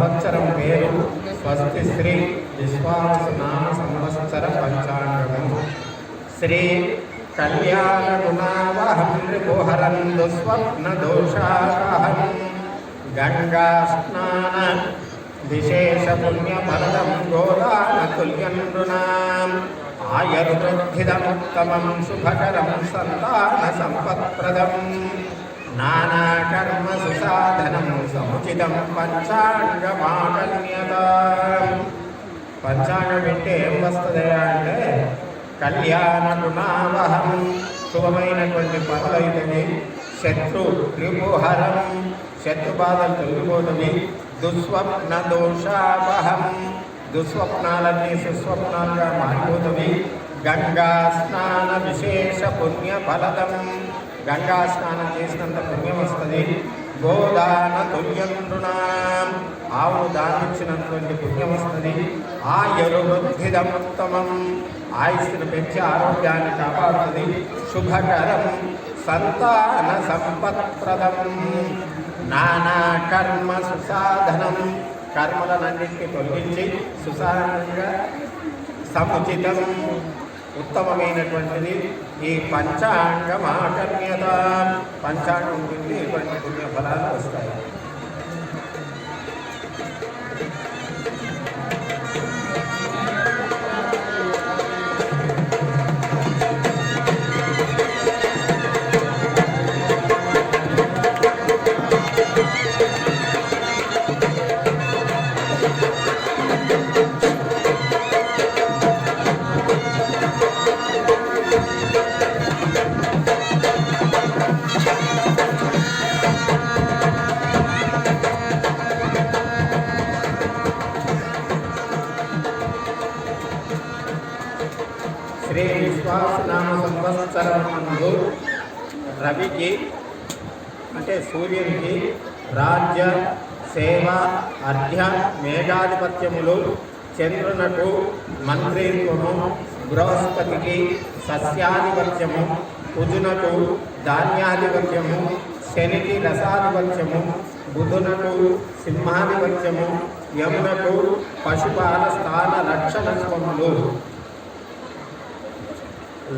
సంవత్సరం పేరు స్వస్తి శ్రీ విశ్వాసనామ సంవత్సర పంచాంగం. శ్రీ కళ్యాణ గుణావహం దుస్వప్న దోషాహం గంగా స్నాన విశేష పుణ్య ఫలదం నృణాం. ఆయుర్వృద్ధిదముత్తమం శుభకరం సంతాన సంపత్ప్రదం. నానాకర్మ సుసాధనం సముచితం పంచాంగమాకల్యత పంచాంగం అంటే ఏం వస్తుంది అంటే కళ్యాణ గుణావహం శుభమైనటువంటి పనులైతుంది శత్రు త్రిపుహరం శత్రు బాధలు తొలగిపోతుంది. దుస్వప్న దోషావహం దుస్వప్నాలన్నీ సుస్వప్నాలుగా మారిపోతుంది. గంగా స్నాన విశేష పుణ్య ఫలదం గంగా స్నానం చేసినంత పుణ్యం వస్తుంది గోదాన తుల్యం నృణాం ఆవును దానిచ్చినటువంటి పుణ్యం వస్తుంది ఆయుర్వృద్ధిదముత్తమం ఆయుష్ను పెంచి ఆరోగ్యాన్ని కాపాడుతుంది. శుభకరం సంతాన సంపత్ప్రదం. నానా కర్మ సుసాధనం. కర్మలనన్నింటినీ తొలగించి సుసాధనంగా సముచితం ఉత్తమమైనటువంటిది ఈ పంచాంగం ఆకర్ణ్యత పంచాంగం నుండి ఇటువంటి పుణ్య ఫలాలు వస్తాయి. వాక్యములు చంద్రునకు మంత్రిత్వము బృహస్పతికి సస్యాధిపత్యము కుజునకు ధాన్యాధిపత్యము శనికి రసాధిపత్యము బుధునకు సింహాధిపత్యము యమునకు పశుపాల స్థాన రక్షణత్వములు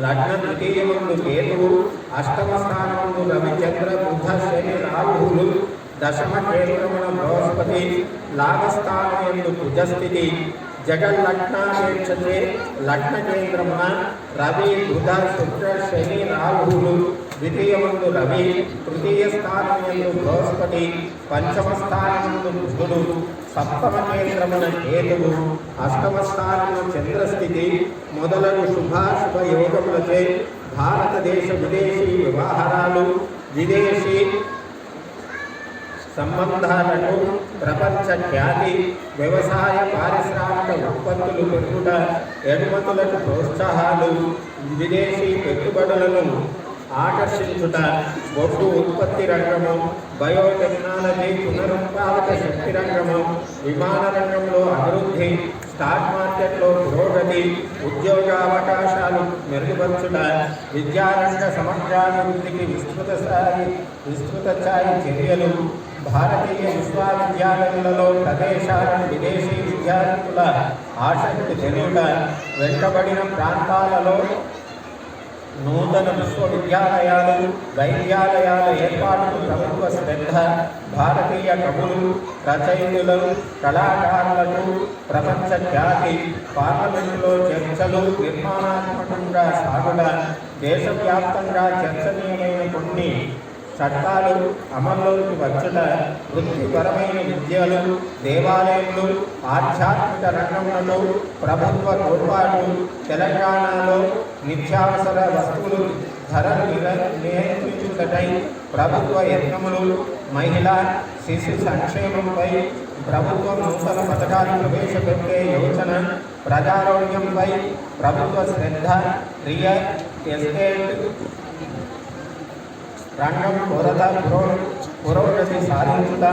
లగ్న ద్వితీయముందు కేతువు అష్టమ స్థానములు రవిచంద్ర బుధ శని రాహులు దశమ కేంద్రమున బృహస్పతి లాభస్థానముందు కుజస్థితి జగల్లగ్నాపేక్షతే లగ్న కేంద్రమున రవి బుధ శుక్ర శని రాహులు ద్వితీయమందు రవి తృతీయ స్థానముందు బృహస్పతి పంచమ స్థానముందు బుధుడు సప్తమ కేంద్రమున కేతువు అష్టమ స్థానమున చంద్రస్థితి మొదలగు శుభాశుభ యోగములచే భారతదేశ విదేశీ వ్యవహారాలు విదేశీ సంబంధాలకు ప్రపంచ ఖ్యాతి వ్యవసాయ పారిశ్రామిక ఉత్పత్తులు పెరుగుట ఎగుమతులకు ప్రోత్సాహాలు విదేశీ పెట్టుబడులను ఆకర్షించుట బొట్టు ఉత్పత్తి రంగము బయోటెక్నాలజీ పునరుత్పాదక శక్తి రంగము విమాన రంగంలో అభివృద్ధి స్టాక్ మార్కెట్లో పురోగతి ఉద్యోగావకాశాలు మెరుగుపరచుట విద్యారంగ సమగ్రాభివృద్ధికి విస్తృత స్థాయి విస్తృత స్థాయి చర్యలు భారతీయ విశ్వవిద్యాలయాలలో ప్రదేశాలను విదేశీ విద్యార్థుల ఆసక్తి చెందుట వెనుకబడిన ప్రాంతాలలో నూతన విశ్వవిద్యాలయాలు వైద్యాలయాల ఏర్పాటుకు ప్రభుత్వ శ్రద్ధ భారతీయ కవులు రచయితులు కళాకారులకు ప్రపంచ ఖ్యాతి పార్లమెంటులో చర్చలు నిర్మాణాత్మకంగా సాగుట దేశవ్యాప్తంగా చర్చనీయమైన కొన్ని చట్టాలు అమల్లోకి వచ్చుట వృత్తిపరమైన విద్యలు దేవాలయాలు ఆధ్యాత్మిక రంగంలో ప్రభుత్వ తోడ్పాటు తెలంగాణలో నిత్యావసర వస్తువులు ధరలు నియంత్రించుటై ప్రభుత్వ యత్నములు మహిళా శిశు సంక్షేమంపై ప్రభుత్వం నూతన పథకాలు ప్రవేశపెట్టే యోచన ప్రజారోగ్యంపై ప్రభుత్వ శ్రద్ధ రియల్ ఎస్టేట్ రంగం కొరత పురోగతి సాధించుట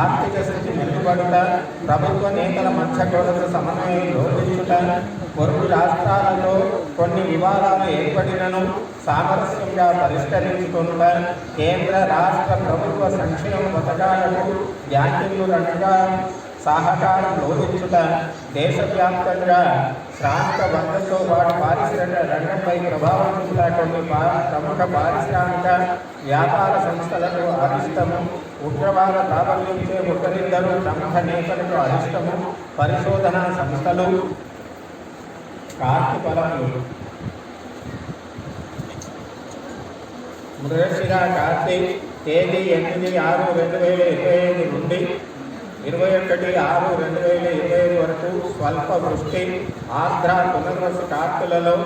ఆర్థిక స్థితి మెరుగుపడుట ప్రభుత్వ నేతల మధ్య కొరత సమన్వయం లోపించుట పొరుగు రాష్ట్రాలలో కొన్ని వివాదాలు ఏర్పడినను సామరస్యంగా పరిష్కరించుకొనుట కేంద్ర రాష్ట్ర ప్రభుత్వ సంక్షేమ పథకాలకు బ్యాంకింగ్ రంగంగా సహకారం లోపించుట దేశవ్యాప్తంగా శ్రామిక వర్గంతో పాటు పారిశ్రామిక రంగంపై ప్రభావం చూపుట కొన్ని ప్రముఖ పారిశ్రామిక వ్యాపార సంస్థలకు అరిష్టము ఉగ్రవాద ప్రాబల్యంచే ఒకరిద్దరు ప్రముఖ నేతలకు అరిష్టము పరిశోధనా సంస్థలు కార్తీ ఫలములు మృగశిర కార్తీక్ తేదీ ఎనిమిది ఆరు రెండు వేల ఇరవై ఐదు నుండి ఇరవై ఒకటి ఆరు రెండు వేల ఇరవై ఐదు వరకు స్వల్ప వృష్టి ఆంధ్ర పునర్వసు కార్తులలో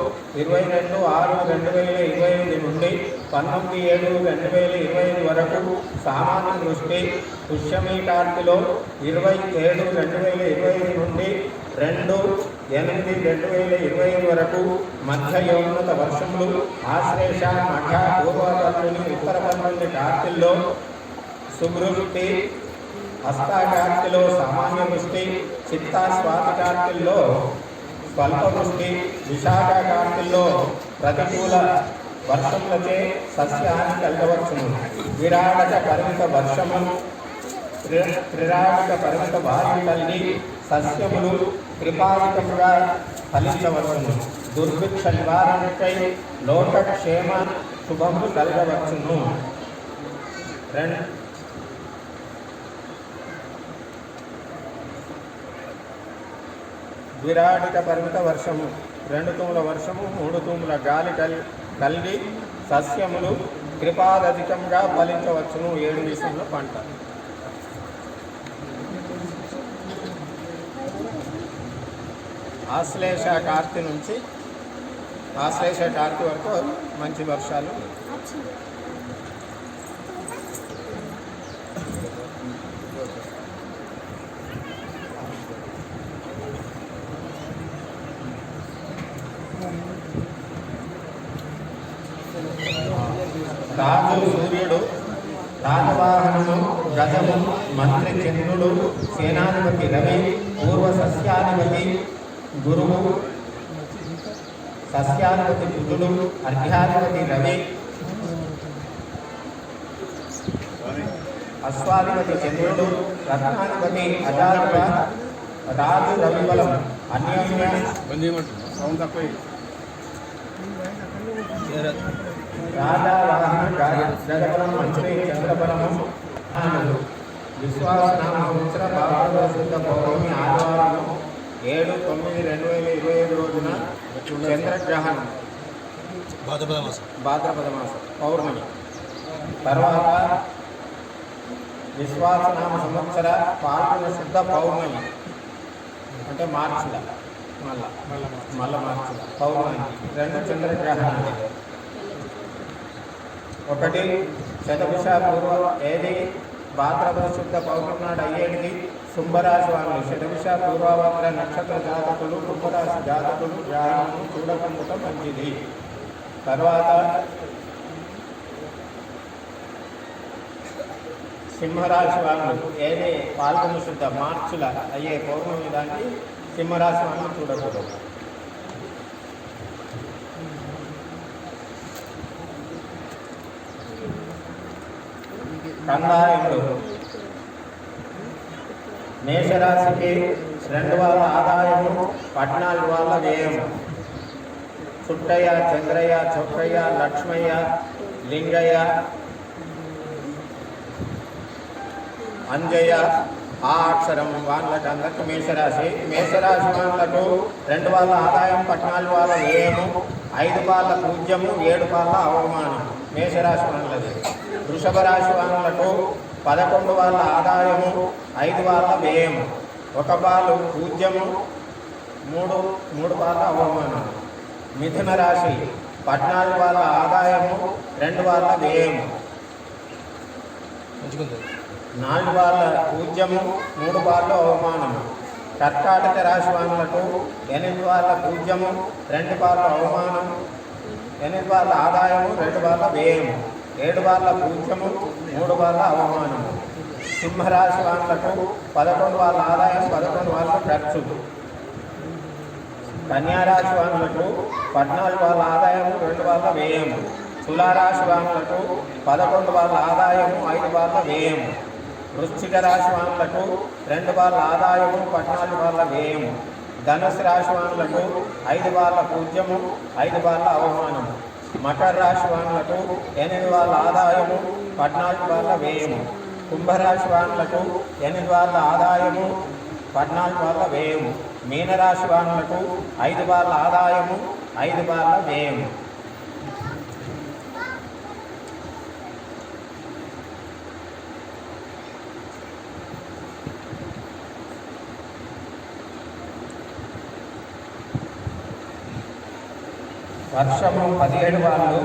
ఇరవై రెండు ఆరు రెండు వేల ఇరవై ఐదు నుండి పంతొమ్మిది ఏడు రెండు వేల ఇరవై ఐదు వరకు సామాన్య వృష్టి. పుష్యమి కార్పులో ఇరవై ఏడు రెండు వేల ఇరవై ఐదు నుండి రెండు ఎనిమిది రెండు వేల ఇరవై ఐదు వరకు మధ్యయోన్నత వర్షములు. ఆశ్లేష మఠ పూర్వకల్లుని ఉత్తర పల్లి కార్తిల్లో సువృష్టి. హస్తాకార్తిలో సామాన్య వృష్టి చిత్తా స్వల్ప వృష్టి విశాఖ ప్రతికూల వర్షములచే సస్యాన్ని కలగవచ్చును. విరాడక పరిమిత వర్షము త్రి- పరిమిత వాయు కలిగి సస్యములు కృపాధికముగా ఫలించవచ్చును. దుర్భిక్ష నివారణకై లోకక్షేమ శుభము కలగవచ్చును. రెండు విరాటిక పరిమిత వర్షము రెండు తూముల వర్షము మూడు తూముల గాలి కల్ కలిగి సస్యములు కృపాదధికంగా ఫలించవచ్చును. ఏడు విషయంలో పంట. ఆశ్లేష కార్తి నుంచి ఆశ్లేష కార్తి వరకు మంచి వర్షాలు రాజు సూర్యుడు రాజవాహనము గజము సేనాధిపతి రవి పూర్వ సస్యాధిపతి గురువు సస్యాధిపతి బుధుడు అర్ఘ్యాధిపతి రవి అశ్వాధిపతి చంద్రుడు రత్నాధిపతి అజారుడ రాజు రవిబలం అన్యోన్య రాజావాహన జగబలం మంత్రి చంద్రబలము ఆనలు విశ్వాసనామ సంవత్సర భారత శుద్ధ పౌర్ణమి ఆదివారం ఏడు తొమ్మిది రెండు వేల ఇరవై ఐదు రోజున చంద్రగ్రహణం. భాద్రపద మాసం భాద్రపద మాసం పౌర్ణమి. తర్వాత విశ్వాసనామ సంవత్సర పాల్గొన శుద్ధ పౌర్ణమి. అంటే మార్చిల మళ్ళా మళ్ళా మార్చిల పౌర్ణమి. రెండు చంద్రగ్రహణాలు. ఒకటి శతభిష పూర్వ ఏది? భాద్రపద శుద్ధ పౌర్ణమి నాడు అయ్యేది కుంభరాశి వాళ్ళు పూర్వభద్ర నక్షత్ర జాతకులు కుంభరాశి జాతకులు గ్రహణము చూడకుండా మంచిది. తర్వాత సింహరాశి వాళ్ళు ఏదే పాల్గొన శుద్ధ మార్చుల అయ్యే పౌర్ణమి దాన్ని సింహరాశి వాళ్ళు చూడకూడదు. కందాయముడు మేషరాశికి రెండు వాళ్ళ ఆదాయము పద్నాలుగు వాళ్ళ వ్యయము. చుట్టయ్య చంద్రయ్య చొక్కయ్య లక్ష్మయ్య లింగయ్య అంజయ్య ఆ అక్షరం వాళ్ళకి అందరికి మేషరాశి. మేషరాశి వాళ్ళకు రెండు వాళ్ళ ఆదాయం పద్నాలుగు వాళ్ళ వ్యయము ఐదు పాళ్ళ పూజ్యము ఏడు పాళ్ళ అవమానం మేషరాశి వాళ్ళది. వృషభ రాశి వాళ్ళకు పదకొండు వాళ్ళ ఆదాయము ఐదు వాళ్ళ వ్యయము ఒక వాళ్ళు పూజ్యము మూడు మూడు వాళ్ళ అవమానం. మిథున రాశి పద్నాలుగు వాళ్ళ ఆదాయము రెండు వాళ్ళ వ్యయము నాలుగు వాళ్ళ పూజ్యము మూడు వాళ్ళ అవమానము. కర్కాటక రాశి వాళ్ళకు ఎనిమిది వాళ్ళ పూజ్యము రెండు వాళ్ళ అవమానం ఎనిమిది వాళ్ళ ఆదాయము రెండు వాళ్ళ వ్యయము. ఏడు వాళ్ళ పూజ్యము మూడు వాళ్ళ అవమానము. సింహరాశి వాళ్ళకు పదకొండు వాళ్ళ ఆదాయం పదకొండు వాళ్ళ ఖర్చు కన్యారాశి వాళ్ళకు పద్నాలుగు వాళ్ళ ఆదాయము రెండు వాళ్ళ వ్యయము. తులారాశి వాళ్ళకు పదకొండు వాళ్ళ ఆదాయము ఐదు వాళ్ళ వ్యయము. వృశ్చిక రాశి వాళ్ళకు రెండు వాళ్ళ ఆదాయము పద్నాలుగు వాళ్ళ వ్యయము. ధనుసు రాశి వాళ్ళకు ఐదు వాళ్ళ పూజ్యము ఐదు వాళ్ళ అవమానము. మకర రాశి వాళ్ళకు ఎనిమిది వాళ్ళ ఆదాయము పద్నాలుగు వాళ్ళ వ్యయము. కుంభరాశి వాళ్ళకు ఎనిమిది వాళ్ళ ఆదాయము పద్నాలుగు వాళ్ళ వ్యయము. మీనరాశి వాళ్ళకు ఐదు వాళ్ళ ఆదాయము ఐదు వాళ్ళ వ్యయము. వర్షము పదిహేడు వాళ్ళు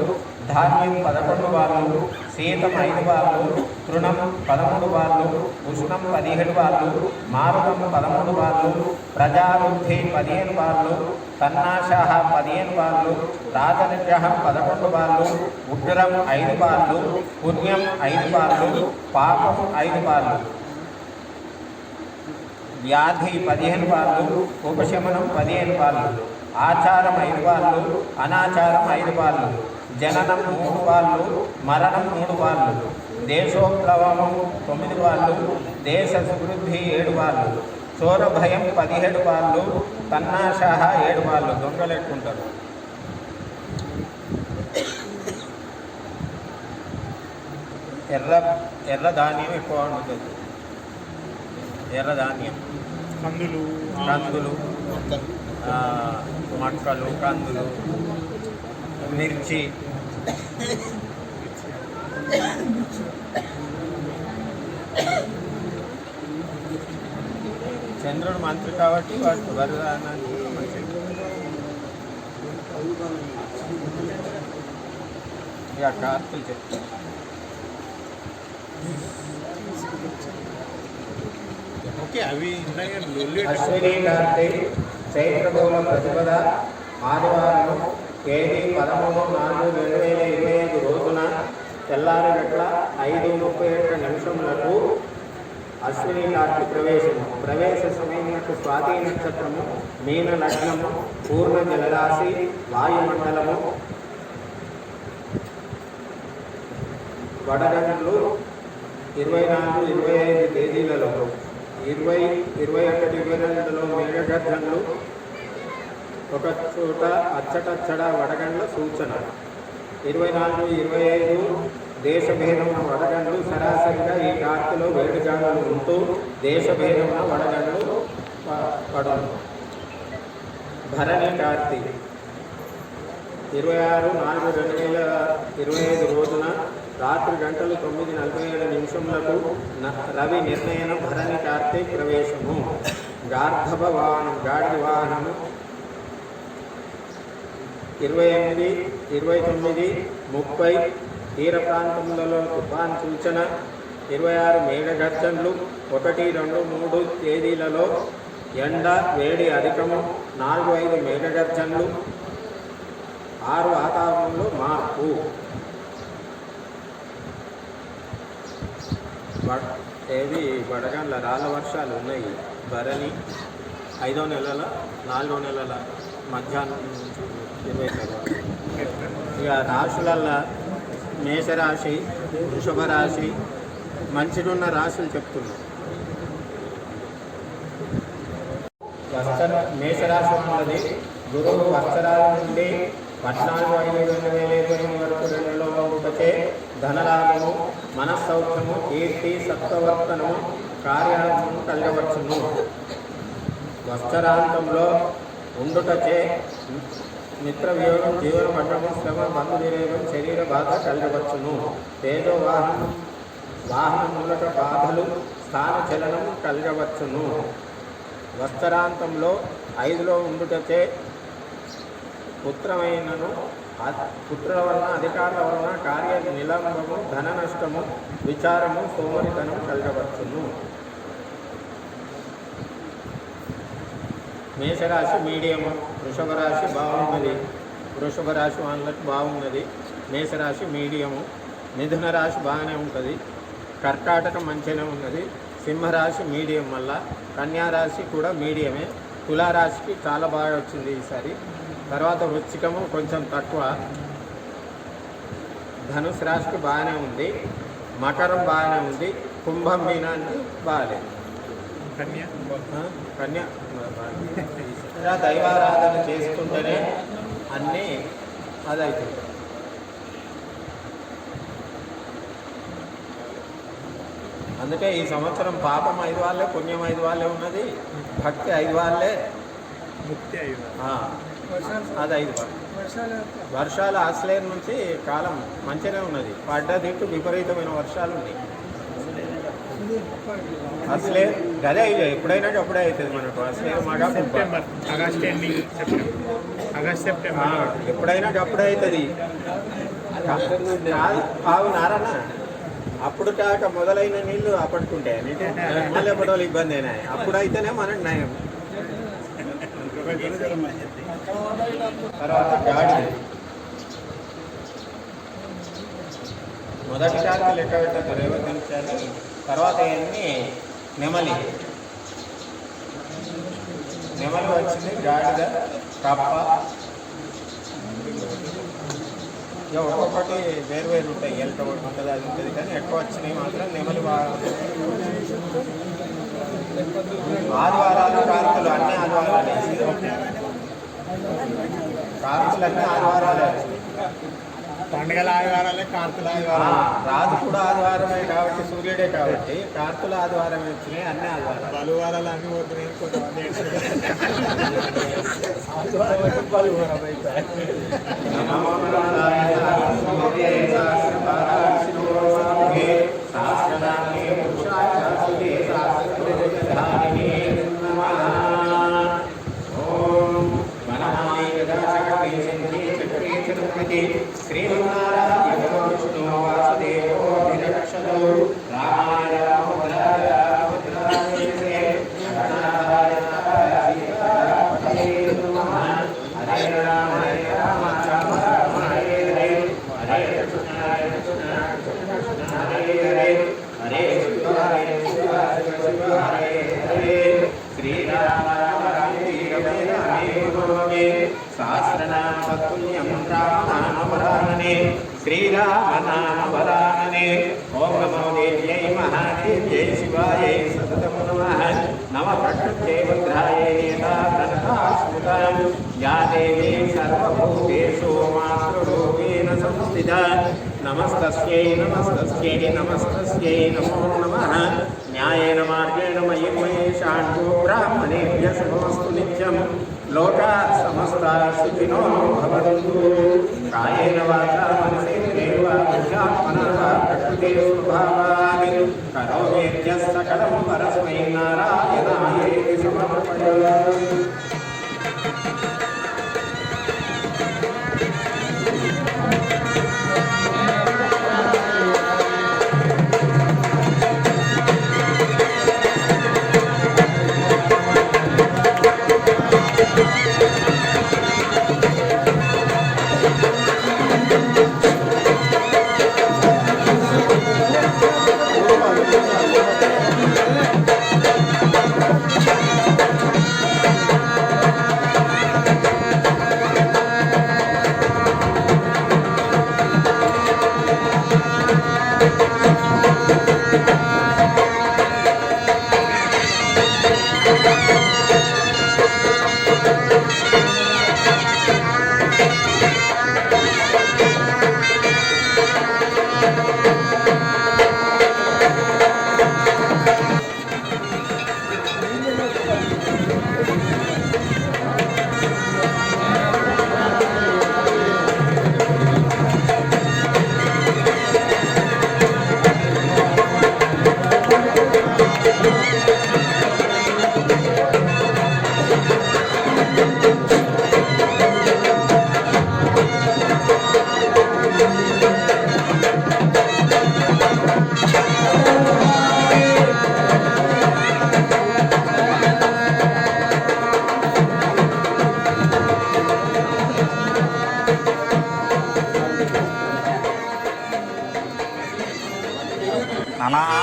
ధాన్యం పదకొండు వాళ్ళు శీతం ఐదు వాళ్ళు తృణం పదమూడు వాళ్ళు ఉష్ణం పదిహేడు వాళ్ళు మారుతం పదమూడు వాళ్ళు ప్రజాబుద్ధి పదిహేను వాళ్ళు తన్నాశ పదిహేను వాళ్ళు రాజనిగ్రహం పదకొండు వాళ్ళు ఉగ్రం ఐదు వాళ్ళు పుణ్యం ఐదు వాళ్ళు పాపం ఐదు వాళ్ళు వ్యాధి పదిహేను వాళ్ళు ఉపశమనం పదిహేను వాళ్ళు ఆచారం ఐదు వాళ్ళు అనాచారం ఐదు వాళ్ళు జననం మూడు వాళ్ళు మరణం మూడు వాళ్ళు దేశోప్లవము తొమ్మిది వాళ్ళు దేశ సువృద్ధి ఏడు వాళ్ళు చోర భయం పదిహేడు వాళ్ళు తన్నాశాహ ఏడు వాళ్ళు దొంగలు ఎక్కుంటారు ఎర్ర ఎర్ర ధాన్యం ఎక్కువ వండుతుంది ఎర్ర ధాన్యం. కందులు కందులు. మొక్కలు కందులు మిర్చి. చంద్రుడు మంత్రి కాబట్టి వాటి వరదానానికి మంచిది ఇక కార్తీలు చెప్తాను ఓకే అవి ఉన్నాయి. లొల్లి అశ్విని కార్తీక్ చైత్రబోల ప్రతిపద ఆదివారం తేదీ పదమూడు నాలుగు రెండు వేల ఇరవై ఐదు రోజున తెల్లారి గట్ల ఐదు ముప్పై ఏడు నిమిషములకు అశ్విని నాటి ప్రవేశము. ప్రవేశ సమయంలో స్వాతి నక్షత్రము మీన లగ్నము పూర్ణ జలరాశి వాయుమండలము వడగండ్లు ఇరవై నాలుగు ఇరవై ఐదు తేదీలలో ఇరవై ఇరవై ఒకటి ఇరవై రెండులో మేఘగర్జనలు ఒక చోట అచ్చటచ్చడ వడగండ్ల సూచన. ఇరవై నాలుగు ఇరవై ఐదు దేశభేదమున వడగండ్లు సరాసరిగా ఈ కార్తెలో వేడిగాలులు ఉంటూ దేశభేదమున వడగండ్లు ప- భరణి కార్తీ. ఇరవై ఆరు నాలుగు రెండు వేల ఇరవై ఐదు రోజున రాత్రి గంటలు తొమ్మిది నలభై ఏడు నిమిషములకు రవి నిర్ణయన భరణి కార్తీ ప్రవేశము. గార్ధభ వాహనం గాడి వాహనము ఇరవై ఎనిమిది ఇరవై తొమ్మిది ముప్పై తీర ప్రాంతములలో తుఫాన్ సూచన ఇరవై ఆరు మేఘగర్జనలు ఒకటి రెండు మూడు తేదీలలో ఎండ వేడి అధికము నాలుగు ఐదు మేఘగర్జనలు ఆరు వాతావరణంలో మార్పు. వడ- ఏవి? వడగండ్ల రాళ్ళ వర్షాలు ఉన్నాయి. భరణి ఐదో నెలల నాలుగో నెలల మధ్యాహ్నం నుంచి ఇక రాశులల్లో మేషరాశి వృషభ రాశి మంచిగున్న రాశులు చెప్తున్నాం. వస్త్ర మేషరాశి ఉన్నది. గురువు వస్త్రాల నుండి పద్నాలుగు ఐదు రెండు వేల ఇరవై వరకు రెండులో ఒకటే ధనలాభము మనస్సౌఖ్యము కీర్తి సత్వవర్తనము కార్యాలము కలగవచ్చును. వస్త్రాంతంలో ఉండుటచే నిత్రవ్యోగం వియోగం జీవన శ్రమ మందు విరేగం శరీర బాధ కలగవచ్చును. తేజో వాహనం వాహనములట బాధలు స్థాన చలనం కలగవచ్చును. వస్త్రాంతంలో ఐదులో ఉండుటచే పుత్రమైనను అ- పుత్రుల వలన అధికారుల వలన కార్య నిలంబము ధన నష్టము విచారము సోమరితనం కలగవచ్చును. మేషరాశి మీడియము వృషభ రాశి బాగున్నది. వృషభ రాశి వాళ్ళకి బాగున్నది. మేషరాశి మీడియము మిథున రాశి బాగానే ఉంటుంది. కర్కాటక మంచిగానే ఉన్నది. సింహరాశి మీడియం వల్ల కన్యా రాశి కూడా మీడియమే. తులారాశికి చాలా బాగా వచ్చింది ఈసారి. తర్వాత వృశ్చికము కొంచెం తక్కువ. ధనుసు రాశికి బాగానే ఉంది. మకరం బాగానే ఉంది. కుంభం మీనాన్ని బాగాలేదు. కన్య? కన్య? ఇలా దైవారాధన చేసుకుంటేనే అన్నీ అదవుతుంది అందుకే ఈ సంవత్సరం పాపం ఐదు వాళ్ళే పుణ్యం ఐదు వాళ్ళే ఉన్నది భక్తి ఐదు వాళ్ళే. ముక్తి అది ఐదు వాళ్ళు. వర్షాలు ఆశ్రయం నుంచి కాలం మంచిగానే ఉన్నది. పడ్డ దిట్టు విపరీతమైన వర్షాలు ఉన్నాయి. అసలే ఇక ఎప్పుడైనా అప్పుడే అవుతుంది మనకు. అసలే మగా September August ending September. August ఆ, సెప్టెంబర్ ఎప్పుడైనా అప్పుడే అవుతుంది కాదు ఆవు నారన్న అప్పుడు కాక మొదలైన నీళ్ళు అప్పటికుంటాయి మళ్ళీ ఎప్పటి వాళ్ళు ఇబ్బంది అయినా? అప్పుడు అయితేనే మనకు నయం తర్వాత గాడి. మొదటి కార్తీ లెక్క పెట్టారు రేవతి తర్వాత ఇవన్నీ నెమలి. నెమలి వచ్చింది గాడిద కప్ప. ఇక ఒక్కొక్కటి వేరు వేరు ఉంటాయి ఎలక ఒకటి ఉంటుంది అది ఉంటుంది కానీ ఎక్కువ వచ్చినాయి మాత్రం నెమలి ఆదివారాలు కారకులు అన్ని ఆదివారాలు కారకులు అన్ని ఆదివారాలు. వచ్చినాయి పండుగల ఆదివారాలే కార్తీల ఆ, ఆదివారాలు రాజు కూడా ఆదివారమే కాబట్టి సూర్యుడే కాబట్టి కార్తుల ఆదివారమే వచ్చినాయి అన్ని ఆదివారాలు. బలువారాలు అన్ని పోతున్నాయి కొంతమంది porque escreva na నమస్తస్యై నమస్తస్యై నమస్తస్యై నమో నమ. న్యాయేన మార్గేణ మయి మహేషాంటో బ్రాహ్మణేభ్య శుభమస్తు నిత్యం. లోకా సమస్త సుఖినో భవంతు. కాయేన వాచా మనసేంద్రేవ బుద్ధ్యాత్మనా వా ప్రకృతే స్వభావాని కరోమేత్య సకలం పరస్మై నారాయణాయేతి సమర్పయామి